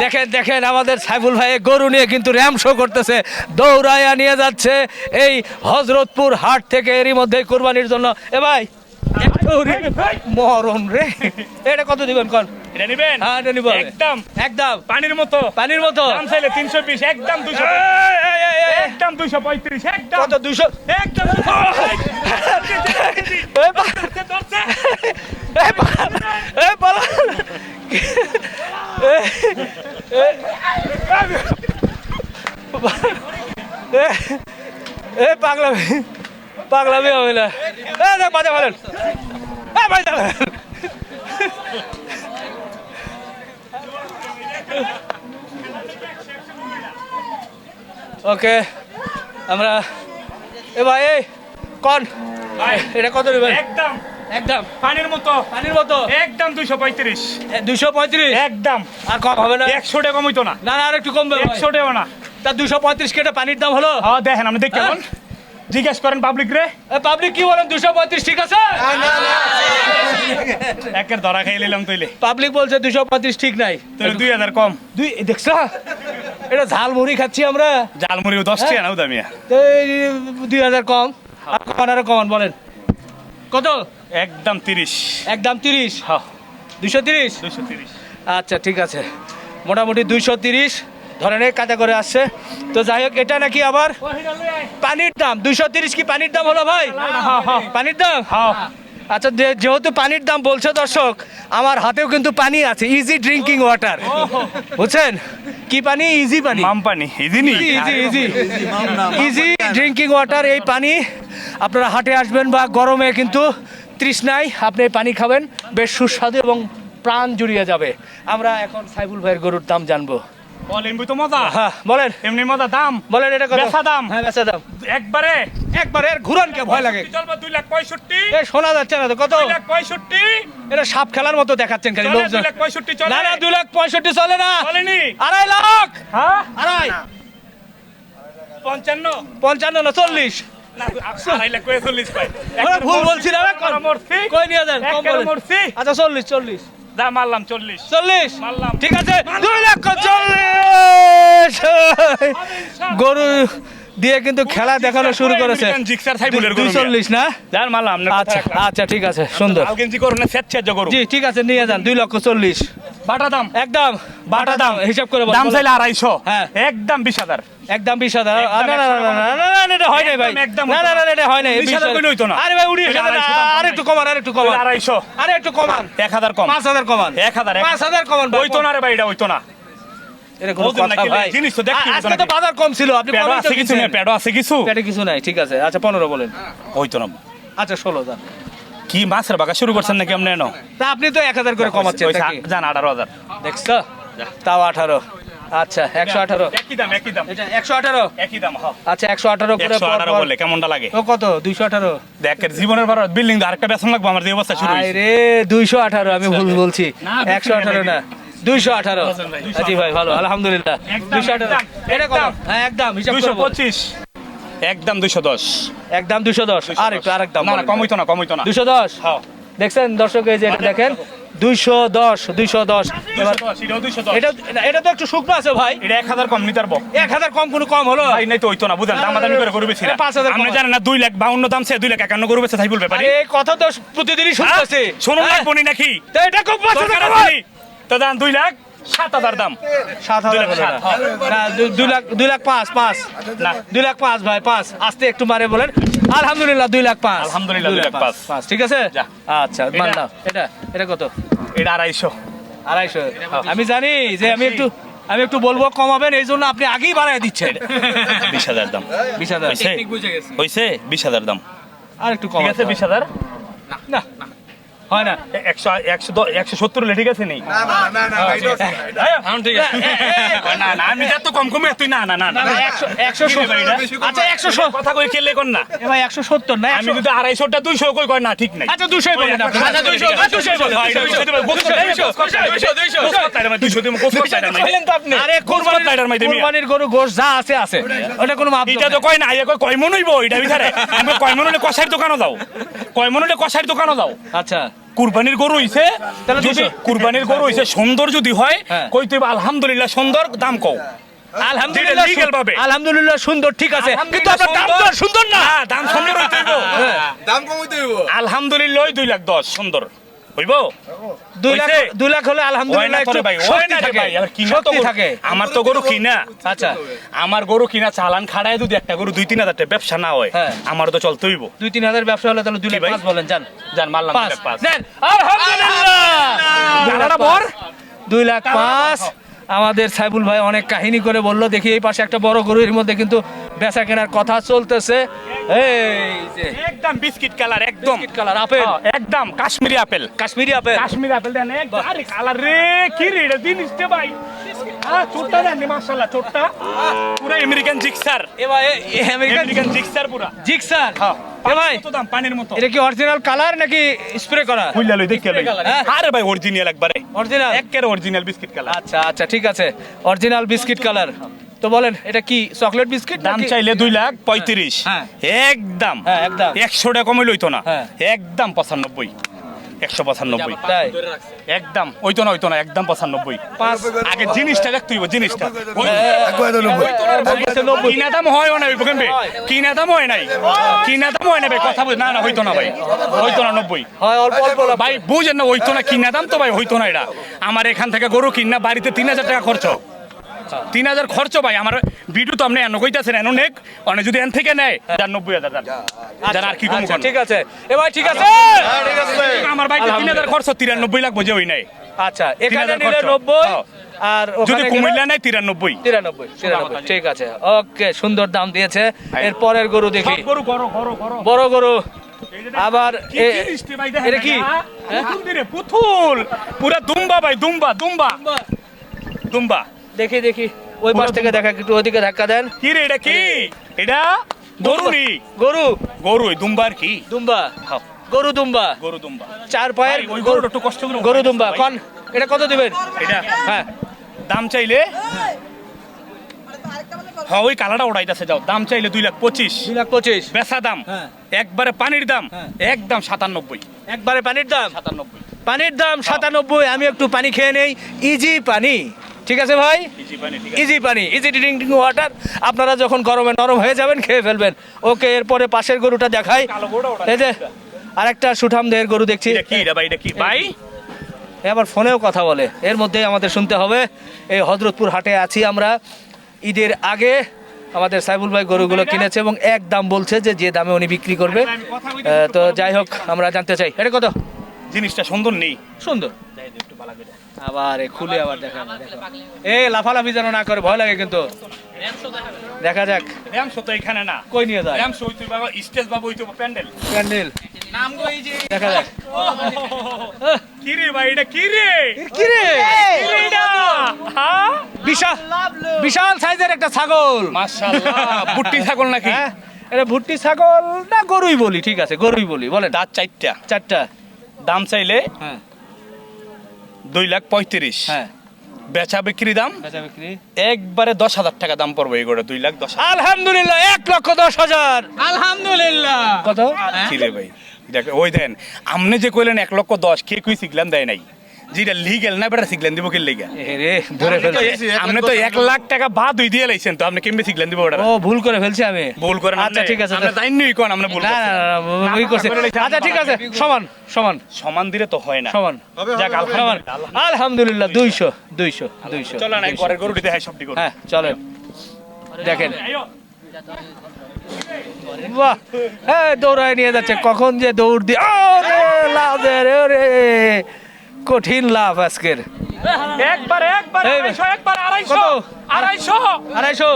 দেখেন দেখেন আমাদের সাইফুল ভাই গরু নিয়ে কিন্তু র্যাম শো করতেছে দৌড়াইয়া নিয়ে যাচ্ছে এই হজরতপুর হাট থেকে এরই মধ্যে কোরবানির জন্য এ ভাই একটু রে- এটা কত দিবেন কোন এটা নিবেন হ্যাঁ এটা নিব একদম একদম পানির মতো পানির মতো দাম চাইলে একদম একদম একদম কত পালা এই, এই, এই, এই পাগলামি পাগলামি হবে না। এই দেখ বাজা ফেলেন এই বাজা ওকে আমরা এ ভাই কন। এটা কত নেবেন? একদম। একদম। পানির মতো। পানির মতো। একদম দুশো পঁয়ত্রিশ। দুশো পঁয়ত্রিশ? একদম। আর কম হবে না? একশো টাকা কমিতো না। না না আর একটু কমবে একশো টাকা না। তা দুশো পঁয়ত্রিশ কেটে পানির দাম হলো? হ্যাঁ দেখেন আপনি দেখতে হ্যাঁ? জিজ্ঞেস করেন পাবলিক রে। পাবলিক কি বলেন দুশো পঁয়ত্রিশ ঠিক আছে? একের ধরা খাই নিলাম তৈলে পাবলিক বলছে দুশো পঁয়ত্রিশ ঠিক নাই। তাহলে দুই হাজার কম। দুই দেখছ? এটা ঝাল মুড়ি খাচ্ছি আমরা। জালমুড়িও দশ টাকা নাও দামিয়া দুই হাজার কম। আর কমান আরও কমান বলেন। কত? একদম তিরিশ। একদম তিরিশ? হ্যাঁ। দুশো তিরিশ? দুশো তিরিশ। আচ্ছা ঠিক আছে। মোটামুটি দুইশো তিরিশ। ধরনের কাজা করে আসছে। তো যাই হোক এটা নাকি আবার পানির দাম? দুইশো তিরিশ কি পানির দাম হলো ভাই? পানির দাম? হ্যাঁ। আচ্ছা যে- যেহেতু পানির দাম বলছে দর্শক আমার হাতেও কিন্তু পানি আছে। ইজি ড্রিঙ্কিং ওয়াটার বুঝছেন? কি পানি? ইজি পানি। মাম পানি। ইদিনি ইজি ইজি ইজি ড্রিঙ্কিং ওয়াটার এই পানি আপনারা হাটে আসবেন বা গরমে কিন্তু তৃষ্ণায় আপনি এই পানি খাবেন। বেশ সুস্বাদু এবং প্রাণ জুড়িয়ে যাবে। আমরা এখন সাইবুল ভাইয়ের গরুর দাম জানব। বলেন তো মজা? হ্যাঁ বলেন। এমনি মজা দাম? বলেন এটা কত? বেচা দাম। হ্যাঁ বেচা দাম। একবারে? একবার এর ঘুরনকে ভয় লাগে। চলবা দুই লাখ পঁয়ষট্টি। এ শোনা যাচ্ছে না তো কত? দুই লাখ পঁয়ষট্টি। এটা সাপ খেলার মতো দেখাচ্ছেন খালি লোকজন। দুই লাখ পঁয়ষট্টি চলে। না না দুই লাখ পঁয়ষট্টি চলে না। চলেনি। আড়াই লাখ। হ্যাঁ? আড়াই। পঞ্চান্ন। পঞ্চান্ন না চল্লিশ। ভুল বলছি না কই নিয়ে যান আচ্ছা চল্লিশ চল্লিশ। যা মারলাম চল্লিশ। চল্লিশ? মারলাম। ঠিক আছে? দুই লক্ষ চল্লিশ! গরু দিয়ে কিন্তু খেলা দেখানো শুরু করেছে। চল্লিশ না? যার মারলাম আচ্ছা আচ্ছা ঠিক আছে সুন্দর। জি ঠিক আছে নিয়ে যান দুই লক্ষ চল্লিশ। বাটা দাম। একদম বাটা দাম হিসাব করে দাম চাইলে আড়াইশো। হ্যাঁ। একদম বিশ হাজার। একদম বিশ হাজার। না না না না না এটা হয় নাই ভাই। একদম, না না না এটা হয় নাই বিশ হাজার হইতো না। আরে ভাই উড়িয়ে দাম আর একটু কমান আর একটু কমান। আড়াইশো। আরে একটু কমান। এক হাজার কম। পাঁচ হাজার কমান। এক হাজার পাঁচ হাজার কমান। ওইতো না রে ভাই এটা ওইতো না। জিনিস তো আজকে তো বাজার কম ছিল আপনি আছে কিছু কিনছেন। না প্যাডো আছে কিছু। নাই ঠিক আছে। আচ্ছা পনেরো বলেন। ওইতো না। আচ্ছা ষোলো যান কি মাছের বাগা শুরু করছেন নাকি আপনি এনো? তা আপনি তো এক হাজার করে কমাচ্ছেন? যান আঠারো হাজার। দেখছ? তাও আঠারো। আচ্ছা একশো আঠারো। একই দাম একই দাম। এটা একশো আঠারো? একই দাম আচ্ছা একশো আঠারো করে আঠারো বলে কেমনটা লাগে? ও কত? দুইশো আঠারো? দেখের জীবনের বিল্ডিং আরেকটা বেতন লাগবে আমার যে অবস্থা শুরু রে দুইশো আঠারো আমি ভুল বলছি। একশো আঠারো না দুইশো আঠারো। বলছেন ভাই, 218 জি ভাই ভালো আলহামদুলিল্লাহ। দুইশো আঠারো। এটা কত? হ্যাঁ একদম হিসাব দুইশো পঁচিশ। একদম দুইশো দশ। একদম দুশো দশ। আর একটু আর একদম না না দুশো? দশ দেখছেন দর্শক এই যে এটা দেখেন। দুইশো দশ দুইশো দশ। এটা এটা তো একটু শুকনো আছে ভাই। এটা এক হাজার কম নিতে পারব এক হাজার কম কোনো কম হলো? ভাই নাই তো হইতো না বুঝলেন? দাম দামি করে গরু বেশি পাঁচ হাজার আপনি জানেন না দুই লাখ বাউন্ন দাম সে দুই লাখ একান্ন বলবে পারি? এই কথা তো প্রতিদিনই শুনতেছি। শুনুন হ্যাঁ? নাকি? তো এটা দরকার ভাই। তো দাম দুই লাখ সাত হাজার দাম। সাত হাজার না। হ্যাঁ। দুই লাখ দুই লাখ পাঁচ পাঁচ। না। দুই লাখ পাঁচ ভাই পাঁচ। আস্তে একটু মারে বলেন। আলহামদুলিল্লাহ দুই লাখ পাঁচ। আলহামদুলিল্লাহ, দুই লাখ পাঁচ। পাঁচ। ঠিক আছে? আচ্ছা এটা- মানলাম এটা এটা কত? এটা আড়াইশো। আড়াইশো। আমি জানি যে আমি একটু আমি একটু বলব কমাবেন এই জন্য আপনি আগেই বাড়াই দিচ্ছেন। বিশ হাজার দাম। বিশ হাজার। হয়েছে হইছে? বিশ হাজার দাম। আর একটু কম আছে বিশ হাজার? না। হয় না একশো একশো একশো সত্তর হলে ঠিক আছে নেই। না না আমি কম কমে তুই না না না না না, একশো একশো আচ্ছা একশো কথা কই খেলে কোন না। এ ভাই একশো সত্তর না আমি যদি আড়াইশোটা দুইশো কই কয় না ঠিক নাই। আচ্ছা দুশোই বলেন আপনি। আচ্ছা কোরবানির গরু গোশ যা আছে আছে। ওটা কোনো মাপ এটা তো কয় না আইয়া কয় কয় মন হইব এটা ভিতরে। আমি কয় মন হলে কষার দোকানও যাও। কয় মনে কষার দোকানও যাও আচ্ছা। কুরবানির গরু হইছে। তাহলে যদি কুরবানির গরু হইছে সুন্দর যদি হয় হ্যাঁ। কই তুই আলহামদুলিল্লাহ সুন্দর দাম কও। আলহামদুলিল্লাহ ভাবে। আলহামদুলিল্লাহ সুন্দর ঠিক আছে। কিন্তু আপনার দাম তো আর সুন্দর না। হ্যাঁ, দাম সুন্দর হইতে হইব। দাম কমাইতে হইব। আলহামদুলিল্লাহ ওই দুই লাখ দশ সুন্দর। হইব? দুই লাখ দুই লাখ হলে আলহামদুলিল্লাহ আমার তো গরু- কিনা। আচ্ছা। আমার গরু কিনা চালান খাড়ায় যদি একটা গরু দুই তিন হাজার টাকা ব্যবসা না হয় হ্যাঁ। আমার তো চলতে হইব। দুই তিন হাজার ব্যবসা হলে তাহলে দুই লাখ পাঁচ বলেন যান। যান মারলাম আলহামদুলিল্লাহ! দুই লাখ পাঁচ। আমাদের সাইবুল ভাই অনেক কাহিনী করে বলল দেখি এই পাশে একটা বড় গরুর মধ্যে কিন্তু বেচা কেনার কথা চলতেছে। এই যে। একদম বিস্কিট কালার একদম। Biscuit colour apple. হ্যাঁ, একদম Kashmiri apple. Kashmiri apple. Kashmiri apple then একদম। আরে কালার রে কি রে দিন জিনিসটা ভাই। হ্যাঁ চোটটা মাশাআল্লাহ চোটটা পুরো আমেরিকান জিক্সার। এবার আমেরিকান আমেরিকান জিক্সার পুরা। জিক্সার? হ্যাঁ এ ভাই কত দাম পানির মতো। এটা কি অরিজিনাল কালার নাকি স্প্রে করা? লই দেখে লই হ্যাঁ? আরে ভাই অরিজিনাল একবারে। অরিজিনাল একের অরিজিনাল বিস্কিট কালার আচ্ছা আচ্ছা ঠিক আছে। অরিজিনাল বিস্কিট কালার তো বলেন এটা কি চকলেট বিস্কিট দাম চাইলে দুই লাখ পঁয়ত্রিশ। একদম। একদম। একশো টাকা কমে লইতো না। একদম পঁচানব্বই। একশো পঁচানব্বই। তাই? একদম। ওইতো না ওইতো না একদম পঁচানব্বই। আগে জিনিসটা দেখতে হইব জিনিসটা। নব্বই। কিনা দাম হয় না ওইখান বে কিনা দাম হয় নাই? কিনা দাম হয় না ভাই? কথা বল। না না হইতো না ভাই। হইতো না নব্বই। হয় অল্প অল্প লাভ। ভাই বুঝেন না হইতো না কিনা দাম তো ভাই? হইতো না এটা। আমার এখান থেকে গরু কিনা বাড়িতে তিন হাজার টাকা খরচ। তিন হাজার খরচ ভাই আমার ভিডিও তো আপনি এনে কইতাছেন এনো নেক। অনেক যদি এন থেকে নেয় যার নব্বই হাজার। যান। আর কি কম আচ্ছা, ঠিক আছে। এ ভাই ঠিক আছে? আমার বাইকে তিন হাজার খরচ তিরানব্বই লাখ বোঝে ওই নাই। আচ্ছা এখানে 3000 নিলে নব্বই হ্যাঁ। আর যদি কুমিল্লা তিরানব্বই। তিরানব্বই তিরানব্বই ঠিক আছে। ওকে সুন্দর দাম দিয়েছে। এর পরের গরু দেখি। বড় গরু। আবার কি ভাই এটা দিরে, পুতুল পুরা দুম্বা ভাই দুম্বা। দুম্বা। দুম্বা। দেখি দেখি। ওই পাশ থেকে দেখা একটু ওইদিকে ধাক্কা দেন। কি রে এটা কি? এটা গরু নি? গরু। গরু ওই দুম্বার কি? দুম্বা। গরু দুম্বা। গরু দুম্বা। চার পায়ের ওই গরু গরুটা একটু কষ্ট করে গরু দুম্বা। কন এটা কত দিবেন? এটা? হ্যাঁ। দাম চাইলে? হ্যাঁ ওই কালাটা ওড়াইতেছে যাও। দাম চাইলে দুই লাখ পঁচিশ। দুই লাখ পঁচিশ। বেচা দাম। হ্যাঁ। একবারে পানির দাম। হ্যাঁ। একদম সাতানব্বই। একবারে পানির দাম। সাতানব্বই। পানির দাম সাতানব্বই। আমি একটু পানি খেয়ে নেই। ইজি পানি। ঠিক আছে ভাই? ইজি পানি ইজি ড্রিঙ্কিং ওয়াটার আপনারা যখন গরমে নরম হয়ে যাবেন খেয়ে ফেলবেন। ওকে এরপরে পাশের গরুটা দেখাই। এই যে আরেকটা সুঠাম দেহের গরু দেখছি। এটা কি ভাই এটা কি? ভাই? এ আবার ফোনেও কথা বলে। এর মধ্যেই আমাদের শুনতে হবে। এই হজরতপুর হাটে আছি আমরা। ঈদের আগে আমাদের সাইবুল ভাই গরুগুলো কিনেছে এবং এক দাম বলছে যে যে দামে উনি বিক্রি করবে। আহ, তো যাই হোক আমরা জানতে চাই। এটা কত? জিনিসটা সুন্দর নেই। সুন্দর। আবার খুলে আবার দেখা এ লাফালাফি যেন না করে ভয় লাগে কিন্তু। দেখা যাক। র্যামশো তো এখানে না। কই নিয়ে যায়? র্যামশো হইতো বাবা স্টেজ বাবা হইতো প্যান্ডেল। প্যান্ডেল। দেখা যাক। আহ, কি রে ভাই এটা কি রে? কি রে? বিশাল বিশাল সাইজের একটা ছাগল। মাশাআল্লাহ বুট্টি ছাগল নাকি? হ্যাঁ এটা ভুট্টি ছাগল না গরুই বলি ঠিক আছে গরুই বলি বলেন। দাঁত চারটা। চারটা। দাম চাইলে হ্যাঁ। দুই লাখ পঁয়ত্রিশ। হ্যাঁ। বেচা বিক্রি দাম? বেচা বিক্রি। একবারে দশ হাজার টাকা দাম পড়বে এগুলো দুই লাখ দশ আলহামদুলিল্লাহ এক লক্ষ দশ হাজার। আলহামদুলিল্লাহ। কত? কি ভাই। দেখো ওই দেন আমনে যে কইলেন এক লক্ষ দশ কে কুই শিখলাম দেয় নাই? যেটা লিগেল না বেটা শিখলেন দিব কে লেগে? রে ধরে ফেলছি। আপনি তো এক লাখ টাকা বাদ দিয়ে লাইছেন তো আপনি কেমনে শিখলেন দিব ওটা ও ভুল করে ফেলছি আমি। ভুল করেন আচ্ছা ঠিক আছে আমরা জানি নি কোন আমরা ভুল না না করছি। আচ্ছা ঠিক আছে সমান সমান। সমান দিলে তো হয় না। সমান। যাক আলহামদুলিল্লাহ আলহামদুলিল্লাহ দুইশো দুইশো দুইশো চলো না ঘরের গরুটি দেখাই সবটি গরু হ্যাঁ চলেন। দেখেন। বাহ! হ্যাঁ দৌড়ায় নিয়ে যাচ্ছে কখন যে দৌড় দিয়ে রে কঠিন লাভ আজকের। একবার একবার আড়াইশো একবার আড়াইশো আড়াইশো। আড়াইশো?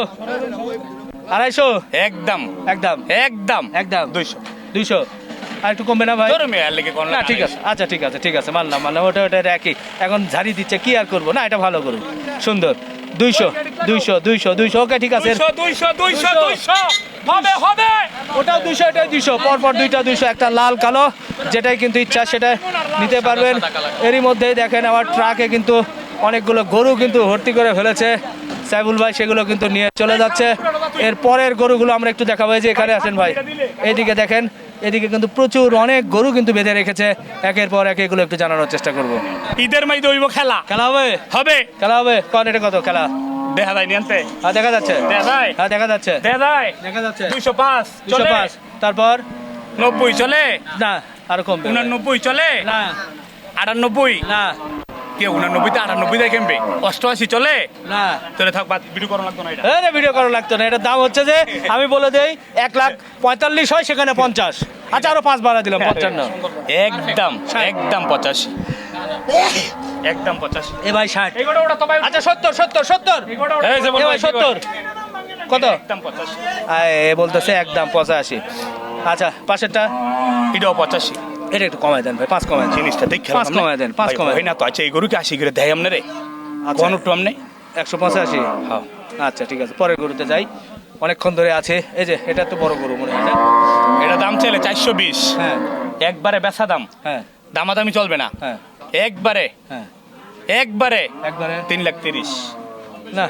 আড়াইশো? একদম। একদম। একদম। একদম। দুইশো। দুইশো? আর একটু কমবে না ভাই? ধরো মেয়ে আর লেগে কোন না ঠিক আছে। আচ্ছা ঠিক আছে ঠিক আছে। মানলাম মানলাম। ওটা ওটা একই। এখন ঝাড়ি দিচ্ছে কি আর করব? না এটা ভালো করুন সুন্দর। দুইশো দুইশো দুইশো দুইশো। ওকে ঠিক আছে। হবে হবে ওটাও দুইশো এটাই দুইশো। পরপর দুইটা দুইশো একটা লাল কালো। যেটাই কিন্তু ইচ্ছা সেটা নিতে পারবেন। এরই মধ্যে দেখেন আবার ট্রাকে কিন্তু অনেকগুলো গরু কিন্তু ভর্তি করে ফেলেছে। সাইবুল ভাই সেগুলো কিন্তু নিয়ে চলে যাচ্ছে। এর পরের গরুগুলো আমরা একটু দেখাবো। যে এখানে আছেন ভাই। এইদিকে দেখেন এদিকে কিন্তু প্রচুর অনেক গরু কিন্তু বেঁধে রেখেছে। একের পর এক এগুলো একটু জানানোর চেষ্টা করব। ঈদের মাই দইব খেলা। খেলা হবে? হবে। খেলা হবে? কন এটা কত? খেলা? দেখা যায় নিয়ন্তে হ্যাঁ দেখা যাচ্ছে। হ্যাঁ দেখা যাচ্ছে। দেখা যাচ্ছে। দুইশো পাঁচ। দুশো পাঁচ। তারপর? নব্বই চলে। না আরও কম উনানব্বই চলে। না। আটানব্বই। না। কে উনানব্বইতে আটানব্বই দেয় কেমবে অষ্টআশি চলে? না। তাহলে থাক বাদ ভিডিও করা লাগতো না এটা। ভিডিও করা লাগতো না এটার দাম হচ্ছে যে আমি বলে দেই এক লাখ পঁয়তাল্লিশ হয় সেখানে পঞ্চাশ। আচ্ছা আরও পাঁচ বাড়া দিলাম পঞ্চান্ন। একদম একদম পঁচাশি। একদম পঁচাশি। এ ভাই ষাট। আচ্ছা সত্তর সত্তর সত্তর। এ ভাই, সত্তর। কত? একদম পঁচাশি। এ বলতেছে একদম পঁচাশি। আচ্ছা পাশেরটা? এটাও পঁচাশি। এটা একটু কমাই দেন ভাই পাঁচ দেন। জিনিসটা দেখে পাঁচ কমায় দেন, পাঁচ কমায় না তো আচ্ছা এই গরুকে আশি করে দেয় আমনে রে আচ্ছা। কোন একটু আমনে একশো পঁচাশি? হ্যাঁ। আচ্ছা ঠিক আছে পরের গরুতে যাই। অনেকক্ষণ ধরে আছে এই যে এটা তো বড় গরু মনে হয়? এটা দাম চাইলে চারশো বিশ। হ্যাঁ। একবারে বেচা দাম। হ্যাঁ। দামাদামি চলবে না। হ্যাঁ। একবারে। হ্যাঁ। একবারে একবারে। তিন লাখ তিরিশ। না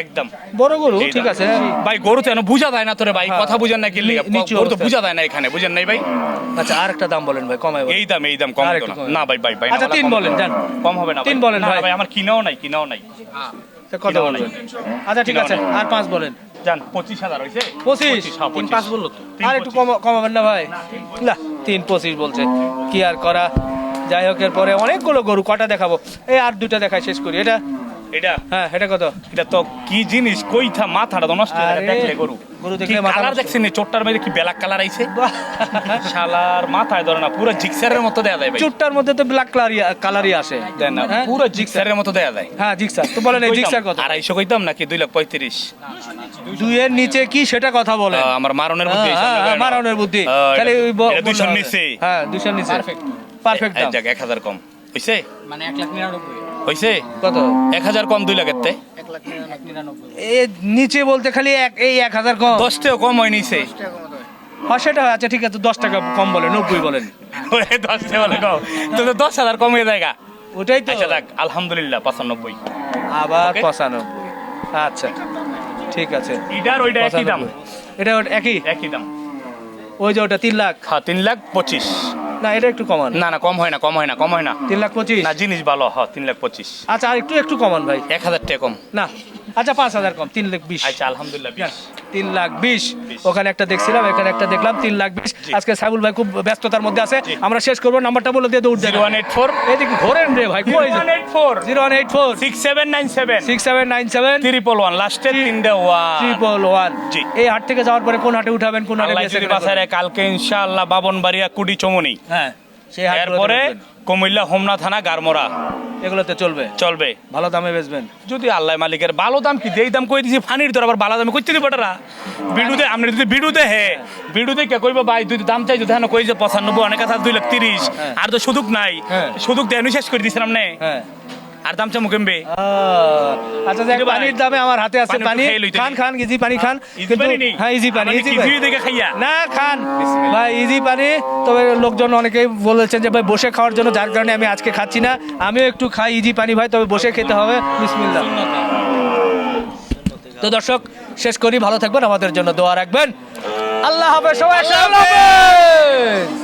একদম। বড় গরু ঠিক আছে। ভাই গরু তো এনে বুঝা যায় না তোরে ভাই। হ্যাঁ। কথা বুঝেন না লিগা? গরু তো। বুঝা যায় না এখানে বুঝেন নাই ভাই? আচ্ছা আর একটা দাম বলেন ভাই কমাই এই দাম এই দাম কম না। ভাই ভাই ভাই আচ্ছা, তিন বলেন, যান। কম হবে না তিন বলেন, ভাই। ভাই আমার কিনাও নাই কিনাও নাই। কত কিনাও বলবেন আচ্ছা ঠিক আছে আর পাঁচ বলেন। জান পঁচিশ হাজার হয়েছে? পঁচিশ? হ্যাঁ, পঁচিশ। বলল তো। আর একটু। কমাবেন না ভাই? না তিন পঁচিশ বলছে। কি আর করা? যাই হোক এর পরে অনেকগুলো গরু কটা দেখাবো? এই আর দুটা দেখাই শেষ করি। এটা এটা? হ্যাঁ এটা কত? এটা তো কি জিনিস? কইথা মাথাটা তো নষ্ট দেখলে গরু। গরু দেখলে কালার দেখছেন মধ্যে কি ব্ল্যাক কালার আইছে? শালার মাথায় ধরে না পুরো জিক্সারের মতো দেয়া যায় ভাই। চোটটার মধ্যে তো ব্ল্যাক কালারই কালারই আসে। দেন না হ্যাঁ? পুরো জিক্সারের মতো দেয়া যায়। হ্যাঁ জিক্সার। তো বলেন এই জিক্সার কত? 250 কইতাম নাকি? 2 লাখ 35 দুইয়ের নিচে কি সেটা কথা বলে আমার মারনের বুদ্ধি হ্যাঁ, হ্যাঁ, মারনের বুদ্ধি। খালি ওই 200 নিচে। হ্যাঁ 200 নিচে। পারফেক্ট। পারফেক্ট দাম। এক হাজার কম। হইছে? মানে 1 লাখ 99 হয়েছে কত? এক হাজার কম দুই লাখের তে নিচে বলতে খালি এক এই এক হাজার কম। দশটাও কম হয় নিচে। হ্যাঁ সেটা আচ্ছা ঠিক আছে দশ টাকা কম বলে নব্বই বলেন। দশ টাকা বলে কম। তো দশ হাজার কমে জায়গা। ওটাই তো। আচ্ছা আলহামদুলিল্লাহ পঁচানব্বই। আবার পঁচানব্বই। আচ্ছা ঠিক আছে। এটার ওইটা একই দাম। এটা একই? একই দাম। ওই যে ওটা তিন লাখ। হ্যাঁ তিন লাখ পঁচিশ। না এটা একটু কমান। না না কম হয় না কম হয় না কম হয় না। তিন লাখ পঁচিশ? না জিনিস ভালো হ্যাঁ তিন লাখ পঁচিশ। আচ্ছা আর একটু একটু কমান ভাই। এক হাজার টাকা কম। না। আচ্ছা পাঁচ হাজার কম তিন লাখ বিশ। আচ্ছা আলহামদুলিল্লাহ তিন লাখ বিশ। ওখানে একটা দেখছিলাম এখানে একটা দেখলাম তিন লাখ বিশ। আজকে সাইবুল ভাই খুব ব্যস্ততার মধ্যে আছে। আমরা শেষ করব নাম্বারটা বলে দিয়ে দৌড় জিরো ওয়ান এইট ফোর। এদিকে ঘোরেন রে ভাই one eight four. Zero one eight four. Six seven nine seven. Six seven nine seven. Triple one লাস্টে তিনটে ওয়ান ট্রিপল ওয়ান জি। এই হাট থেকে যাওয়ার পরে কোন হাটে উঠাবেন কোন হাটে? কালকে ইনশাআল্লাহ বাবনবাড়িয়া কুড়ি চমনি। হ্যাঁ। সেই এরপরে কুমিল্লা হোমনা থানা গারমোরা এগুলোতে চলবে? চলবে। ভালো দামে বেচবেন? যদি আল্লাহ মালিকের ভালো দাম কি যেই দাম কই দিছি ফানির তোর আবার ভালো দামে কইতে দিবটারা বিডুতে আপনি যদি বিডুতে হে বিডুতে কে কইবা ভাই দুই দাম চাই যদি কই যে পঁচানব্বই অনেক কথা দুই লাখ তিরিশ। হ্যাঁ। আর তো সুযোগ নাই। সুদুক সুযোগ দেয় শেষ করে দিছিলাম নে। হ্যাঁ। আর দাম চামু কেমবে? আচ্ছা ভাই, পানির দামে আমার হাতে আছে পানি। খান খান ইজি পানি খান? হ্যাঁ ইজি পানি ইজি পানি। দেখে খাইয়া? না খান। ভাই ইজি পানি। তবে লোকজন অনেকেই বলেছেন যে ভাই বসে খাওয়ার জন্য যার কারণে আমি আজকে খাচ্ছি না। আমিও একটু খাই ইজি পানি ভাই তবে বসে খেতে হবে। বিসমিল্লাহ। তো দর্শক শেষ করি। ভালো থাকবেন। আমাদের জন্য দোয়া রাখবেন। আল্লাহ হাফেজ সবাই আল্লাহ হাফেজ!